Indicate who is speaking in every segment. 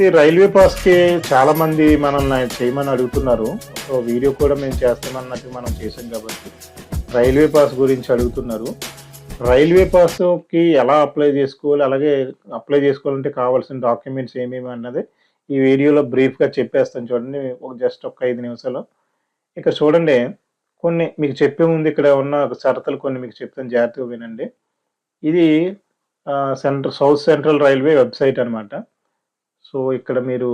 Speaker 1: ఇది రైల్వే పాస్కి చాలా మంది మనల్ని చేయమని అడుగుతున్నారు. సో వీడియో కూడా మేము చేస్తామన్నట్టు మనం చేసాం కాబట్టి రైల్వే పాస్ గురించి అడుగుతున్నారు. రైల్వే పాస్కి ఎలా అప్లై చేసుకోవాలి అలాగే అప్లై చేసుకోవాలంటే కావాల్సిన డాక్యుమెంట్స్ ఏమేమి అన్నది ఈ వీడియోలో బ్రీఫ్గా చెప్పేస్తాను చూడండి. ఒక జస్ట్ ఒక ఐదు నిమిషాలు. ఇక చూడండి కొన్ని మీకు చెప్పే ముందు ఇక్కడ ఉన్న షరతులు కొన్ని మీకు చెప్తాను. జాగ్రత్తగా వినండి. ఇది central south central railway website అనమాట సో ఇక్కడ మీరు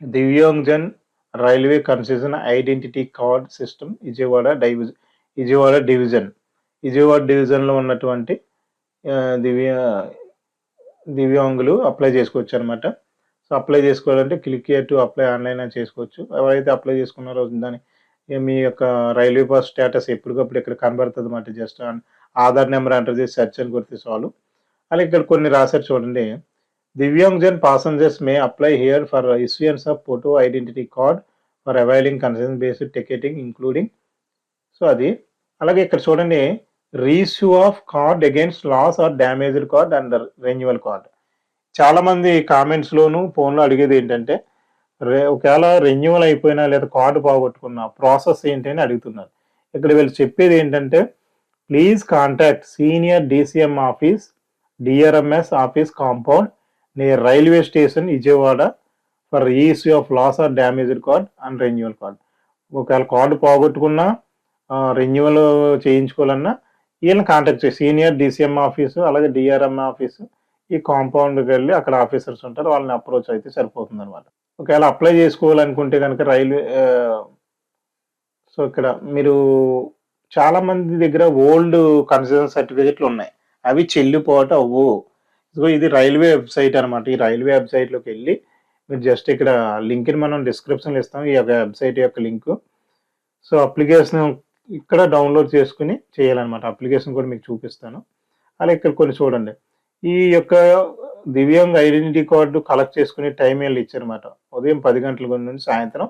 Speaker 1: Divyangjan railway concession identity card system Vijayawada division Vijayawada division. Vijayawada డివిజన్లో ఉన్నటువంటి దివ్య దివ్యాంగులు అప్లై చేసుకోవచ్చు అనమాట సో అప్లై చేసుకోవాలంటే క్లిక్ టు అప్లై ఆన్లైన్ అని చేసుకోవచ్చు. ఎవరైతే అప్లై చేసుకున్నారో దాని మీ యొక్క రైల్వే పాస్ స్టేటస్ ఎప్పటికప్పుడు ఇక్కడ కనబడుతుంది అన్నమాట జస్ట్ ఆధార్ నెంబర్ ఎంటర్ చేసి సెర్చ్ అని కొడితే చాలు. అలాగే ఇక్కడ కొన్ని రాశారు చూడండి. Divyangjan passengers may apply here for issuance of photo identity card for availing concession based ticketing including so అది. అలాగే ఇక్కడ చూడండి reissue of card against loss or damaged card and renewal card చాలామంది కామెంట్స్లోను ఫోన్లో అడిగేది ఏంటంటే రే- ఒకవేళ రెన్యువల్ అయిపోయినా లేదా కార్డు పోగొట్టుకున్నా ప్రాసెస్ ఏంటి అని అడుగుతున్నారు. ఇక్కడ వీళ్ళు చెప్పేది ఏంటంటే please contact senior DCM office DRM's office compound near railway station Vijayawada for issue of loss or damaged card and renewal card. ఒకవేళ కార్డు పోగొట్టుకున్నా రెన్యువల్ చేయించుకోవాలన్నా వీళ్ళని కాంటాక్ట్ చేసి సీనియర్ డిసిఎం ఆఫీసు అలాగే డిఆర్ఎం ఆఫీసు ఈ కాంపౌండ్కి వెళ్ళి అక్కడ ఆఫీసర్స్ ఉంటారు. వాళ్ళని అప్రోచ్ అయితే సరిపోతుంది అనమాట ఒకవేళ అప్లై చేసుకోవాలనుకుంటే కనుక రైల్వే సో ఇక్కడ మీరు చాలామంది దగ్గర ఓల్డ్ కన్సెషన్ సర్టిఫికెట్లు ఉన్నాయి. అవి చెల్లిపోవటం అవ్వు. సో ఇది రైల్వే వెబ్సైట్ అనమాట ఈ రైల్వే వెబ్సైట్లోకి వెళ్ళి మీరు జస్ట్ ఇక్కడ లింక్ని మనం డిస్క్రిప్షన్లో ఇస్తాం ఈ యొక్క వెబ్సైట్ యొక్క లింక్. సో అప్లికేషన్ ఇక్కడ డౌన్లోడ్ చేసుకుని చేయాలన్నమాట. అప్లికేషన్ కూడా మీకు చూపిస్తాను. అలా ఇక్కడ కొన్ని చూడండి. ఈ యొక్క దివ్యాంగ్ ఐడెంటిటీ కార్డు కలెక్ట్ చేసుకునే టైం వెళ్ళి ఇచ్చారనమాట ఉదయం పది గంటల నుండి సాయంత్రం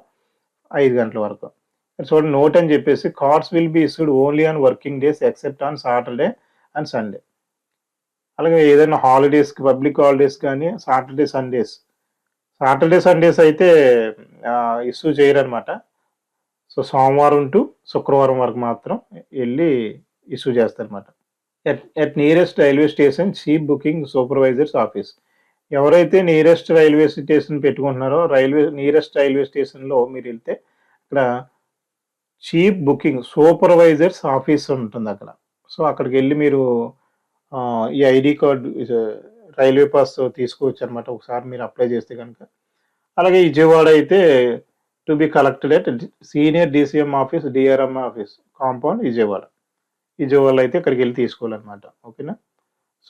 Speaker 1: ఐదు గంటల వరకు. చూడండి నోట్ అని చెప్పేసి cards will be issued only on working days except on Saturday and Sunday. అలాగే ఏదైనా హాలిడేస్కి పబ్లిక్ హాలిడేస్ కానీ సాటర్డే సండేస్ సాటర్డే సండేస్ అయితే ఇష్యూ చేయరనమాట సో సోమవారం టు శుక్రవారం వరకు మాత్రం వెళ్ళి ఇష్యూ చేస్తారనమాట at at nearest railway station chief booking supervisors office ఎవరైతే నియరెస్ట్ రైల్వే స్టేషన్ పెట్టుకుంటున్నారో రైల్వే నియరెస్ట్ రైల్వే స్టేషన్లో మీరు వెళ్తే అక్కడ చీప్ బుకింగ్ సూపర్వైజర్స్ ఆఫీస్ ఉంటుంది అక్కడ. సో అక్కడికి వెళ్ళి మీరు ఆ, ఈ ఐడి కార్డు రైల్వే పాస్ తీసుకోవచ్చు అనమాట ఒకసారి మీరు అప్లై చేస్తే కనుక. అలాగే విజయవాడ అయితే to be collected at senior DCM office DRM office compound Vijayawada. Vijayawada అయితే ఇక్కడికి వెళ్ళి తీసుకోవాలన్నమాట ఓకేనా?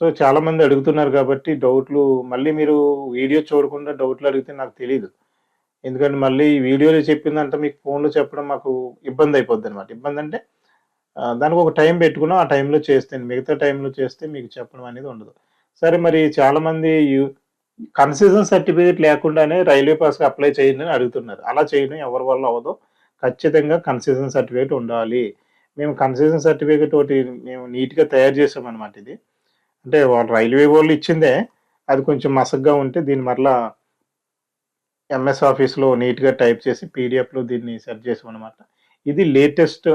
Speaker 1: సో చాలా మంది అడుగుతున్నారు కాబట్టి డౌట్లు మళ్ళీ మీరు వీడియో చూడకుండా డౌట్లు అడిగితే నాకు తెలియదు ఎందుకంటే మళ్ళీ ఈ వీడియోలో చెప్పిందంటే మీకు ఫోన్లో చెప్పడం మాకు ఇబ్బంది అయిపోద్ది అనమాట ఇబ్బంది అంటే దానికి ఒక టైం పెట్టుకున్నాం ఆ టైంలో చేస్తే మిగతా టైంలో చేస్తే మీకు చెప్పడం అనేది ఉండదు. సరే మరి చాలామంది కన్సెషన్ సర్టిఫికేట్ లేకుండానే రైల్వే పాస్కి అప్లై చేయండి అని అడుగుతున్నారు. అలా చేయడం ఎవరి వల్ల అవ్వదు. ఖచ్చితంగా కన్సెషన్ సర్టిఫికేట్ ఉండాలి. మేము కన్సెషన్ సర్టిఫికేట్ ఒకటి మేము నీట్గా తయారు చేసామన్నమాట ఇది. అంటే వాళ్ళు రైల్వే వాళ్ళు ఇచ్చిందే అది కొంచెం మసగ్గా ఉంటే దీని మరలా ఎంఎస్ ఆఫీస్లో నీట్గా టైప్ చేసి పీడిఎఫ్లో దీన్ని సెర్చ్ చేసామన్నమాట. ఇది లేటెస్ట్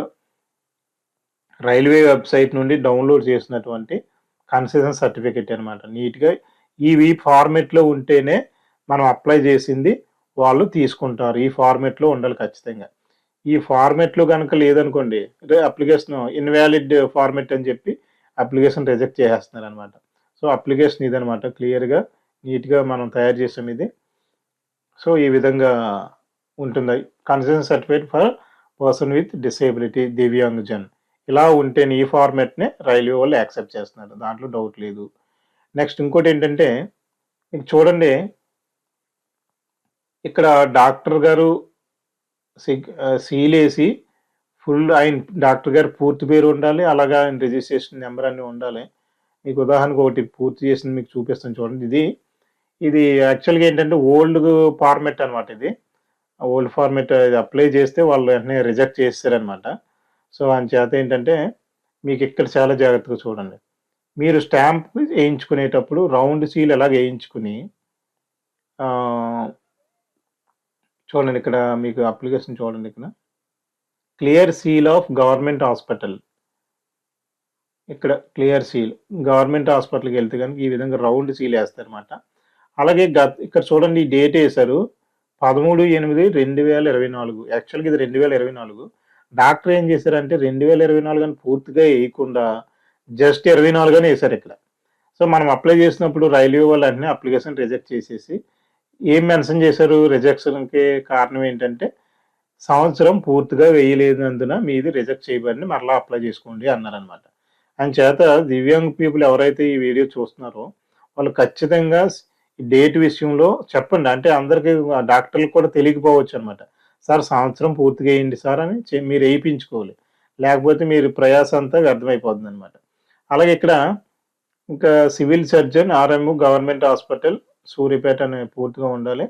Speaker 1: రైల్వే వెబ్సైట్ నుండి డౌన్లోడ్ చేసినటువంటి కన్సెషన్ సర్టిఫికేట్ అనమాట నీట్గా ఇవి ఫార్మెట్లో ఉంటేనే మనం అప్లై చేసింది వాళ్ళు తీసుకుంటారు. ఈ ఫార్మెట్లో ఉండాలి ఖచ్చితంగా. ఈ ఫార్మెట్లో కనుక లేదనుకోండి అప్లికేషన్ ఇన్వాలిడ్ ఫార్మెట్ అని చెప్పి అప్లికేషన్ రిజెక్ట్ చేసేస్తున్నారు అనమాట సో అప్లికేషన్ ఇదనమాట క్లియర్గా నీట్గా మనం తయారు చేసాం ఇది. సో ఈ విధంగా ఉంటుంది. Concession certificate for person with disability Divyangjan. ఇలా ఉంటేనే ఈ ఫార్మాట్నే రైల్వే వాళ్ళు యాక్సెప్ట్ చేస్తున్నారు. దాంట్లో డౌట్ లేదు. నెక్స్ట్ ఇంకోటి ఏంటంటే మీకు చూడండి. ఇక్కడ డాక్టర్ గారు సిగ్- సీలేసి ఫుల్ ఆయన డాక్టర్ గారు పూర్తి పేరు ఉండాలి అలాగే ఆయన రిజిస్ట్రేషన్ నెంబర్ అన్ని ఉండాలి. మీకు ఉదాహరణకు ఒకటి పూర్తి చేసింది మీకు చూపిస్తాను చూడండి. ఇది ఇది యాక్చువల్గా ఏంటంటే ఓల్డ్ ఫార్మెట్ అనమాట ఇది. ఓల్డ్ ఫార్మెట్ అప్లై చేస్తే వాళ్ళు వెంటనే రిజెక్ట్ చేస్తారనమాట సో అని చేత ఏంటంటే మీకు ఇక్కడ చాలా జాగ్రత్తగా చూడండి. మీరు స్టాంప్ వేయించుకునేటప్పుడు రౌండ్ సీల్ ఎలా వేయించుకుని చూడండి ఇక్కడ మీకు అప్లికేషన్ చూడండి ఇక్కడ. Clear seal of government hospital ఇక్కడ క్లియర్ సీల్ గవర్నమెంట్ హాస్పిటల్కి వెళ్తే కనుక ఈ విధంగా రౌండ్ సీల్ వేస్తారనమాట అలాగే గత ఇక్కడ చూడండి ఈ డేట్ వేశారు. పదమూడు ఎనిమిది రెండు వేల ఇరవై నాలుగు. యాక్చువల్గా ఇది రెండు వేల ఇరవై నాలుగు. డాక్టర్ ఏం చేశారంటే రెండు వేల ఇరవై నాలుగు అని పూర్తిగా వేయకుండా జస్ట్ ఇరవై నాలుగు అని వేశారు ఇక్కడ. సో మనం అప్లై చేసినప్పుడు రైల్వే వాళ్ళు అన్నీ అప్లికేషన్ రిజెక్ట్ చేసేసి ఏం మెన్షన్ చేశారు? రిజెక్షన్కి కారణం ఏంటంటే సంవత్సరం పూర్తిగా వేయలేనందున మీది రిజెక్ట్ చేయబడిని మరలా అప్లై చేసుకోండి అన్నారనమాట అని చేత దివ్యాంగ్ పీపుల్ ఎవరైతే ఈ వీడియో చూస్తున్నారో వాళ్ళు ఖచ్చితంగా డేట్ విషయంలో చెప్పండి. అంటే అందరికీ డాక్టర్లకు కూడా తెలియకపోవచ్చు అనమాట సార్ సంవత్సరం పూర్తిగా వేయండి సార్ అని మీరు వేయించుకోవాలి లేకపోతే మీరు ప్రయాస అంతా వ్యర్థమైపోతుంది అనమాట అలాగే ఇక్కడ ఇంకా civil surgeon RMO government hospital Suryapet అనే పూర్తిగా ఉండాలి.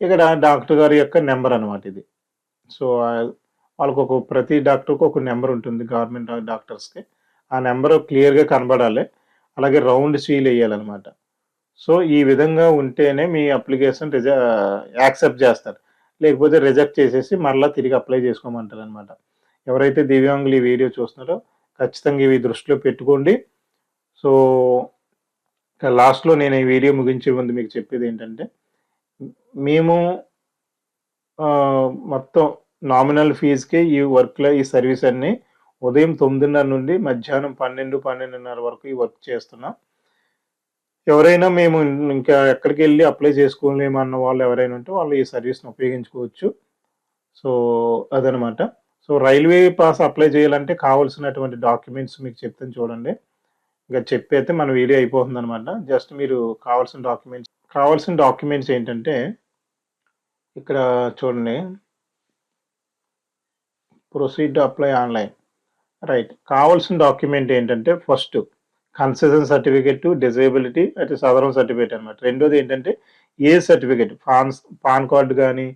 Speaker 1: ఇక్కడ డాక్టర్ గారి యొక్క నెంబర్ అనమాట ఇది. సో వాళ్ళకు ఒక ప్రతి డాక్టర్కి ఒక నెంబర్ ఉంటుంది గవర్నమెంట్ డాక్టర్స్కి. ఆ నెంబర్ క్లియర్గా కనబడాలి. అలాగే రౌండ్ సీల్ వేయాలన్నమాట సో ఈ విధంగా ఉంటేనే మీ అప్లికేషన్ రిజ యాక్సెప్ట్ చేస్తారు. లేకపోతే రిజెక్ట్ చేసేసి మరలా తిరిగి అప్లై చేసుకోమంటారు అనమాట ఎవరైతే దివ్యాంగులు ఈ వీడియో చూస్తున్నారో ఖచ్చితంగా ఇవి దృష్టిలో పెట్టుకోండి. సో లాస్ట్లో నేను ఈ వీడియో ముగించే ముందు మీకు చెప్పేది ఏంటంటే మేము మొత్తం నామినల్ ఫీజుకి ఈ వర్క్లో ఈ సర్వీస్ అన్నీ ఉదయం తొమ్మిదిన్నర నుండి మధ్యాహ్నం పన్నెండు పన్నెండున్నర వరకు ఈ వర్క్ చేస్తున్నాం. ఎవరైనా మేము ఇంకా ఎక్కడికి వెళ్ళి అప్లై చేసుకోలేమన్న వాళ్ళు ఎవరైనా ఉంటే వాళ్ళు ఈ సర్వీస్ని ఉపయోగించుకోవచ్చు. సో అదనమాట. సో రైల్వే పాస్ అప్లై చేయాలంటే కావాల్సినటువంటి డాక్యుమెంట్స్ మీకు చెప్తాను చూడండి. ఇంకా చెప్పైతే మన వీడియో అయిపోతుంది అనమాట జస్ట్ మీరు కావాల్సిన డాక్యుమెంట్స్ కావాల్సిన డాక్యుమెంట్స్ ఏంటంటే ఇక్కడ చూడండి. Proceed apply online. రైట్. కావాల్సిన డాక్యుమెంట్ ఏంటంటే ఫస్ట్ కన్సెషన్ సర్టిఫికెట్ డిజేబిలిటీ అయితే సదరం సర్టిఫికేట్ అనమాట రెండోది ఏంటంటే ఏ సర్టిఫికేట్? పాన్ పాన్ కార్డు కానీ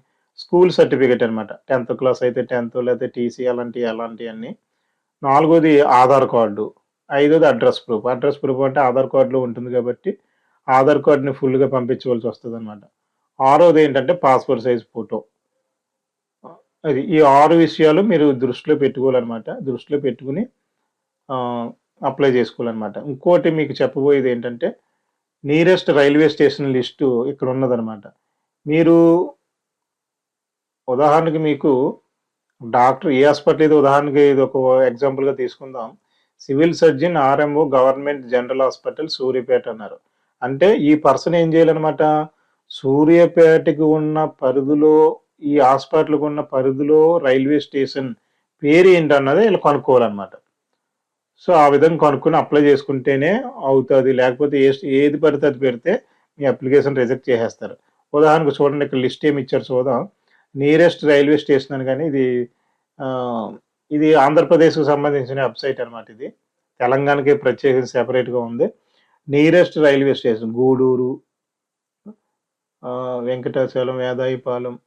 Speaker 1: స్కూల్ సర్టిఫికేట్ అనమాట టెన్త్ క్లాస్ అయితే టెన్త్ లేకపోతే టీసీ అలాంటి అలాంటివన్నీ నాలుగోది ఆధార్ కార్డు. ఐదోది అడ్రస్ ప్రూఫ్. అడ్రస్ ప్రూఫ్ అంటే ఆధార్ కార్డులో ఉంటుంది కాబట్టి ఆధార్ కార్డుని ఫుల్గా పంపించవలసి వస్తుంది అనమాట ఆరోది ఏంటంటే పాస్పోర్ట్ సైజ్ ఫోటో. అది ఈ ఆరు విషయాలు మీరు దృష్టిలో పెట్టుకోవాలన్నమాట. దృష్టిలో పెట్టుకుని అప్లై చేసుకోవాలన్నమాట. ఇంకోటి మీకు చెప్పబోయేది ఏంటంటే నియరెస్ట్ రైల్వే స్టేషన్ లిస్టు ఇక్కడ ఉన్నదన్నమాట. మీరు ఉదాహరణకి మీకు డాక్టర్ ఏ హాస్పిటల్ ఇది? ఉదాహరణకి ఇది ఒక ఎగ్జాంపుల్గా తీసుకుందాం. Civil surgeon RMO government general hospital Suryapet అన్నారు. అంటే ఈ పర్సన్ ఏం చేయాలన్నమాట? సూర్యాపేటకి ఉన్న పరిధిలో ఈ హాస్పిటల్కి ఉన్న పరిధిలో రైల్వే స్టేషన్ పేరు ఏంటన్నది వీళ్ళు కనుక్కోవాలన్నమాట. సో ఆ విధంగా కనుక్కొని అప్లై చేసుకుంటేనే అవుతుంది. లేకపోతే ఏ ఏది పడితే అది పెడితే మీ అప్లికేషన్ రిజెక్ట్ చేసేస్తారు. ఉదాహరణకు చూడండి ఇక్కడ లిస్ట్ ఏమి ఇచ్చారు చూద్దాం. నియరెస్ట్ రైల్వే స్టేషన్ అని కానీ ఇది ఇది ఆంధ్రప్రదేశ్కు సంబంధించిన వెబ్సైట్ అనమాట ఇది. తెలంగాణకి ప్రత్యేకించి సెపరేట్గా ఉంది. Nearest railway station Gudur Venkatachalam Vedayapalem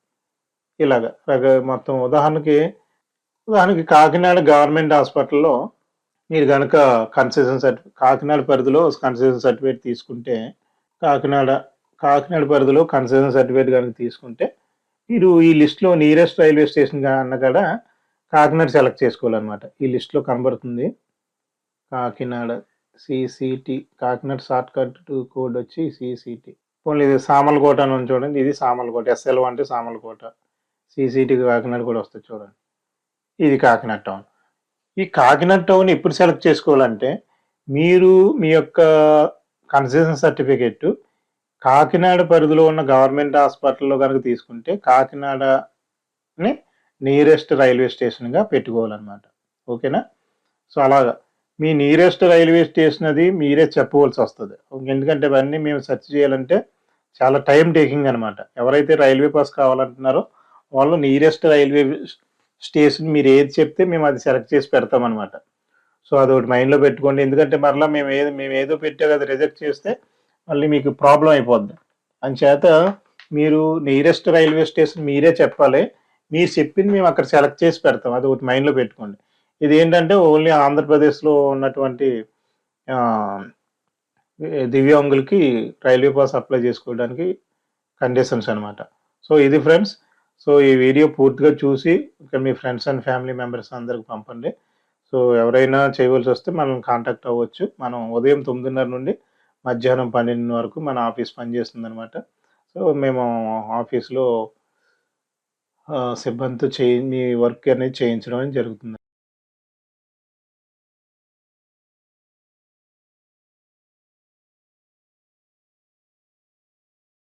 Speaker 1: ఇలాగ రక- మొత్తం. ఉదాహరణకి ఉదాహరణకి కాకినాడ గవర్నమెంట్ హాస్పిటల్లో మీరు కనుక కన్సెషన్ సర్టిఫికేట్ కాకినాడ పరిధిలో కన్సెషన్ సర్టిఫికేట్ తీసుకుంటే కాకినాడ కాకినాడ పరిధిలో కన్సెషన్ సర్టిఫికేట్ కనుక తీసుకుంటే మీరు ఈ లిస్ట్లో నియరెస్ట్ రైల్వే స్టేషన్ అన్న కాడ కాకినాడ సెలెక్ట్ చేసుకోవాలన్నమాట. ఈ లిస్ట్లో కనబడుతుంది. Kakinada CCT Kakinada shortcut code వచ్చి సిసిటి పోనీ ఇది సామలకోట అని చూడండి. ఇది సామలకోట. ఎస్ఎల్ అంటే సామలకోట. సిసిటి కాకినాడ కూడా వస్తుంది చూడండి. ఇది కాకినాడ టౌన్ ఈ కాకినాడ టౌన్ ఎప్పుడు సెలెక్ట్ చేసుకోవాలంటే మీరు మీ యొక్క కన్సెషన్ సర్టిఫికెట్ కాకినాడ పరిధిలో ఉన్న గవర్నమెంట్ హాస్పిటల్లో కనుక తీసుకుంటే కాకినాడని నియరెస్ట్ రైల్వే స్టేషన్గా పెట్టుకోవాలన్నమాట. ఓకేనా? సో అలాగా. మీ నియరెస్ట్ రైల్వే స్టేషన్ అది మీరే చెప్పవలసి వస్తుంది. ఎందుకంటే ఇవన్నీ మేము సెర్చ్ చేయాలంటే చాలా టైం టేకింగ్ అనమాట ఎవరైతే రైల్వే పాస్ కావాలంటున్నారో వాళ్ళు నియరెస్ట్ రైల్వే స్టేషన్ మీరు ఏది చెప్తే మేము అది సెలెక్ట్ చేసి పెడతాం అనమాట సో అదొకటి మైండ్లో పెట్టుకోండి. ఎందుకంటే మరలా మేము ఏది మేము ఏదో పెట్టే అది రిజెక్ట్ చేస్తే మళ్ళీ మీకు ప్రాబ్లం అయిపోద్ది. అంచేత మీరు నియరెస్ట్ రైల్వే స్టేషన్ మీరే చెప్పాలి. మీరు చెప్పింది మేము అక్కడ సెలెక్ట్ చేసి పెడతాం. అది ఒకటి మైండ్లో పెట్టుకోండి. ఇది ఏంటంటే ఓన్లీ ఆంధ్రప్రదేశ్లో ఉన్నటువంటి దివ్యాంగులకి రైల్వే పాస్ అప్లై చేసుకోవడానికి కండిషన్స్ అనమాట సో ఇది ఫ్రెండ్స్ సో ఈ వీడియో పూర్తిగా చూసి ఇక మీ ఫ్రెండ్స్ అండ్ ఫ్యామిలీ మెంబర్స్ అందరికి పంపండి. సో ఎవరైనా చేయవలసి వస్తే మనం కాంటాక్ట్ అవ్వచ్చు. మనం ఉదయం తొమ్మిదిన్నర నుండి మధ్యాహ్నం పన్నెండు వరకు మన ఆఫీస్ పనిచేస్తుంది అనమాట సో మేము ఆఫీస్లో సిబ్బందితో చేయి మీ వర్క్ అనేది చేయించడం అనేది జరుగుతుంది.